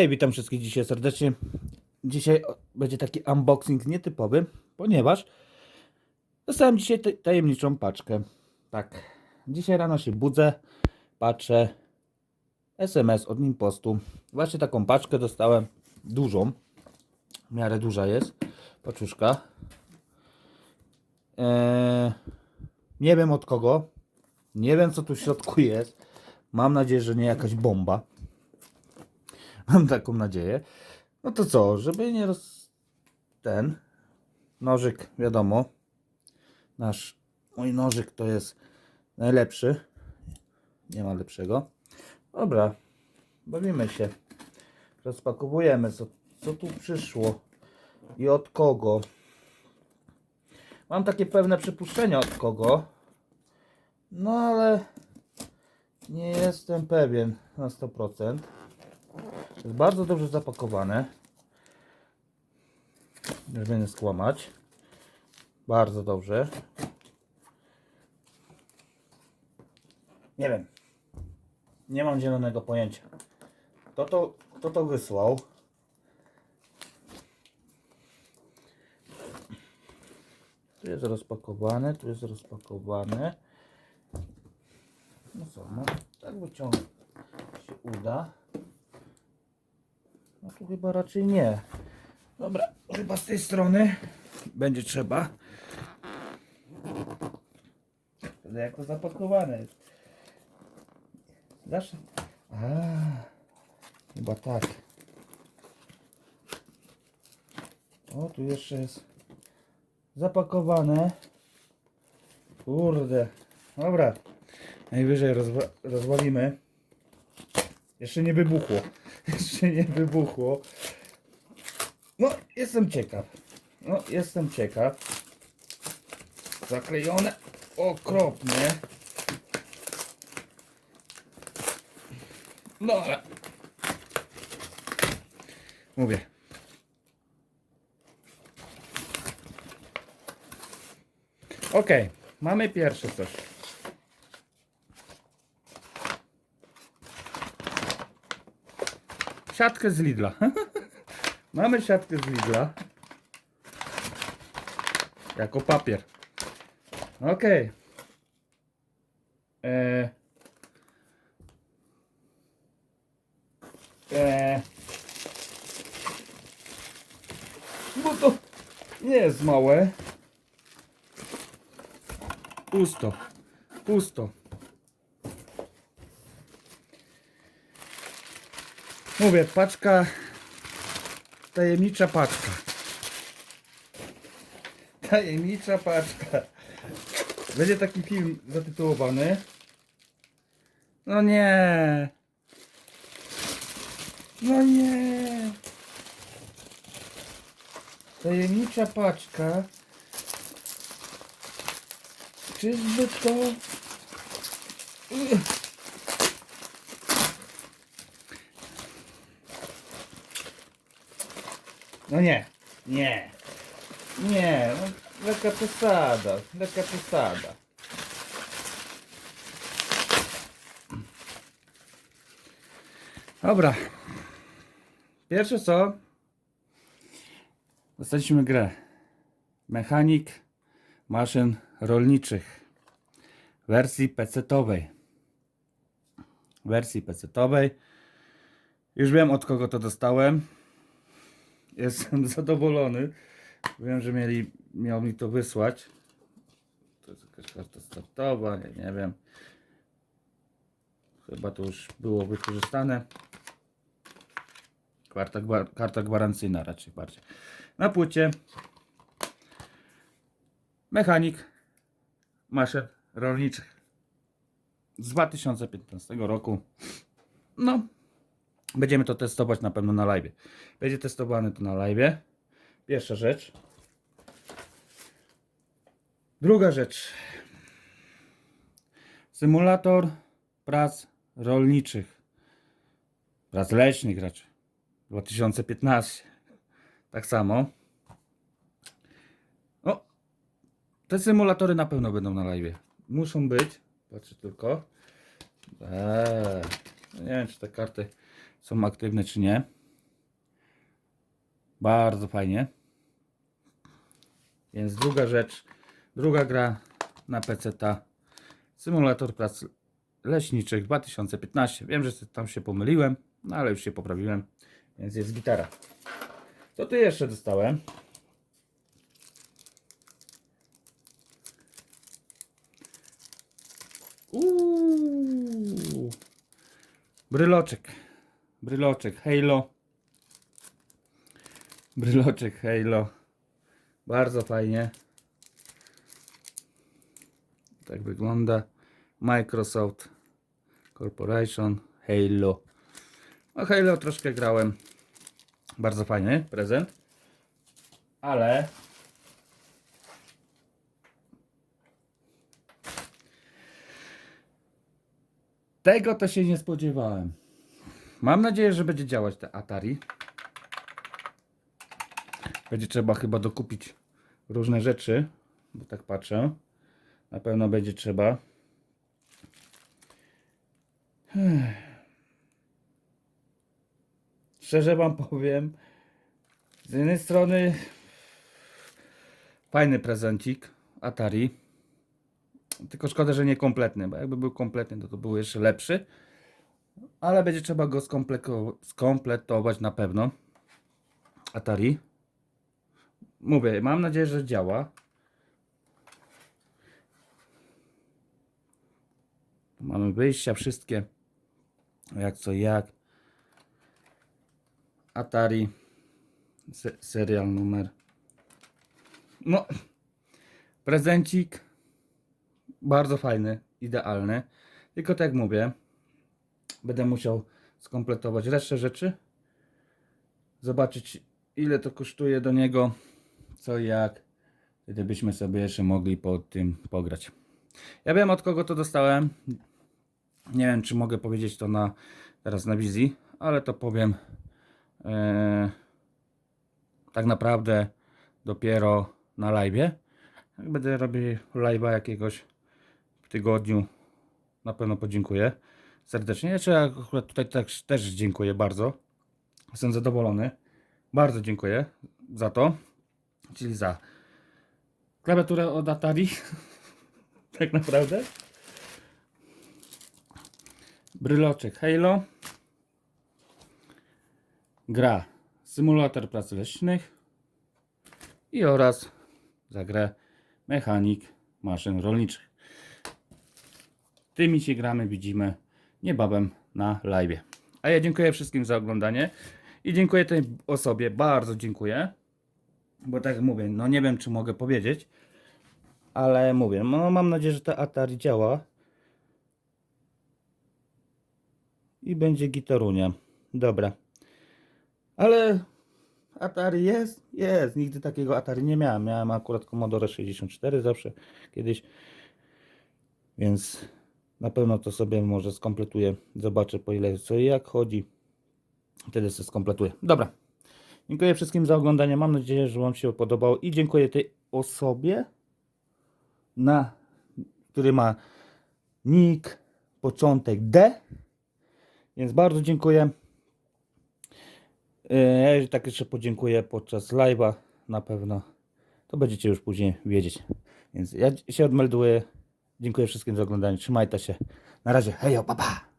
Hej, witam wszystkich dzisiaj serdecznie. Dzisiaj będzie taki unboxing nietypowy, ponieważ dostałem dzisiaj ta- tajemniczą paczkę. Tak, dzisiaj rano się budzę, patrzę, SMS od Nimpostu. Właśnie taką paczkę dostałem, dużą, w miarę duża jest, paczuszka. Eee, nie wiem od kogo, nie wiem co tu w środku jest. Mam nadzieję, że nie jakaś bomba. Mam taką nadzieję. No to co, żeby nie roz... Ten nożyk, wiadomo. Nasz, mój nożyk to jest najlepszy. Nie ma lepszego. Dobra, bawimy się. Rozpakowujemy, co, co tu przyszło i od kogo. Mam takie pewne przypuszczenia od kogo. No ale nie jestem pewien na 100%. Jest bardzo dobrze zapakowane. Nie skłamać. Bardzo dobrze. Nie wiem. Nie mam zielonego pojęcia. Kto to, kto to wysłał? Tu jest rozpakowane, tu jest rozpakowane. No co, no tak wyciągnę się uda. Tu chyba raczej nie. Dobra, chyba z tej strony będzie trzeba. Jak to zapakowane jest. Zawsze. A, chyba tak. O, tu jeszcze jest zapakowane. Kurde. Dobra. Najwyżej rozwa rozwalimy. Jeszcze nie wybuchło. Jeszcze nie wybuchło. No, jestem ciekaw. No, jestem ciekaw. Zaklejone okropnie. No, ale... Mówię. Okej, mamy pierwsze coś. Siatkę z Lidla. Mamy siatkę z Lidla. Jako papier. Okej. Eee. Eee. Bo to nie jest małe. Pusto. Pusto. Mówię, paczka. Tajemnicza paczka. Tajemnicza paczka. Będzie taki film zatytułowany. No nie. No nie. Tajemnicza paczka. Czyżby to... No nie, nie, nie, no, lekka przesada, lekka przesada. Dobra. Pierwsze co? Dostaliśmy grę. Mechanik maszyn rolniczych. Wersji PC-towej. Wersji PC-towej. Już wiem od kogo to dostałem. Jestem zadowolony. Wiem, że mieli, miał mi to wysłać. To jest jakaś karta startowa, nie, wiem. Chyba to już było wykorzystane. Karta, karta gwarancyjna raczej bardziej. Na płycie mechanik maszyn rolniczych z 2015 roku. No, Będziemy to testować na pewno na live. Będzie testowane to na live. Pierwsza rzecz. Druga rzecz. Symulator prac rolniczych. Prac leśnych raczej. 2015. Tak samo. O, te symulatory na pewno będą na live. Muszą być. Patrzę tylko. Eee, nie wiem, czy te karty są aktywne, czy nie. Bardzo fajnie. Więc druga rzecz, druga gra na PC ta Symulator prac leśniczych 2015. Wiem, że tam się pomyliłem, no ale już się poprawiłem, więc jest gitara. Co tu jeszcze dostałem? Uuu, bryloczek, bryloczek Halo, bryloczek Halo, bardzo fajnie. Tak wygląda Microsoft Corporation Halo. No Halo troszkę grałem. Bardzo fajny prezent. Ale tego to się nie spodziewałem. Mam nadzieję, że będzie działać te Atari. Będzie trzeba chyba dokupić różne rzeczy, bo tak patrzę. Na pewno będzie trzeba. Szczerze wam powiem, z jednej strony fajny prezencik Atari. Tylko szkoda, że nie kompletny, bo jakby był kompletny, to to był jeszcze lepszy. Ale będzie trzeba go skompletować na pewno. Atari. Mówię, mam nadzieję, że działa. Mamy wyjścia wszystkie. Jak co jak. Atari. Se serial numer. No. Prezencik. Bardzo fajny. Idealny. Tylko tak jak mówię. Będę musiał skompletować resztę rzeczy. Zobaczyć ile to kosztuje do niego. Co jak. Wtedy byśmy sobie jeszcze mogli po tym pograć. Ja wiem od kogo to dostałem. Nie wiem, czy mogę powiedzieć to na teraz na wizji, ale to powiem e, tak naprawdę dopiero na live. Jak będę robił live'a jakiegoś w tygodniu, na pewno podziękuję serdecznie. Jeszcze akurat tutaj też, też dziękuję bardzo. Jestem zadowolony. Bardzo dziękuję za to. Czyli za klawiaturę od Atari. tak naprawdę. Bryloczek Halo. Gra Symulator pracy leśnych. I oraz za grę Mechanik maszyn rolniczych. Tymi się gramy widzimy niebawem na live. A ja dziękuję wszystkim za oglądanie. I dziękuję tej osobie, bardzo dziękuję. Bo tak mówię, no nie wiem czy mogę powiedzieć. Ale mówię, no mam nadzieję, że ta Atari działa. I będzie gitarunia. Dobra. Ale Atari jest? Jest. Nigdy takiego Atari nie miałem. Miałem akurat Commodore 64 zawsze kiedyś. Więc na pewno to sobie może skompletuję. Zobaczę po ile co i jak chodzi. Wtedy sobie skompletuję. Dobra. Dziękuję wszystkim za oglądanie. Mam nadzieję, że Wam się podobało. I dziękuję tej osobie, na, który ma nick początek D. Więc bardzo dziękuję. E, Ja tak jeszcze podziękuję podczas live'a na pewno. To będziecie już później wiedzieć. Więc ja się odmelduję. Dziękuję wszystkim za oglądanie. Trzymajcie się. Na razie. Hejo, papa. Pa.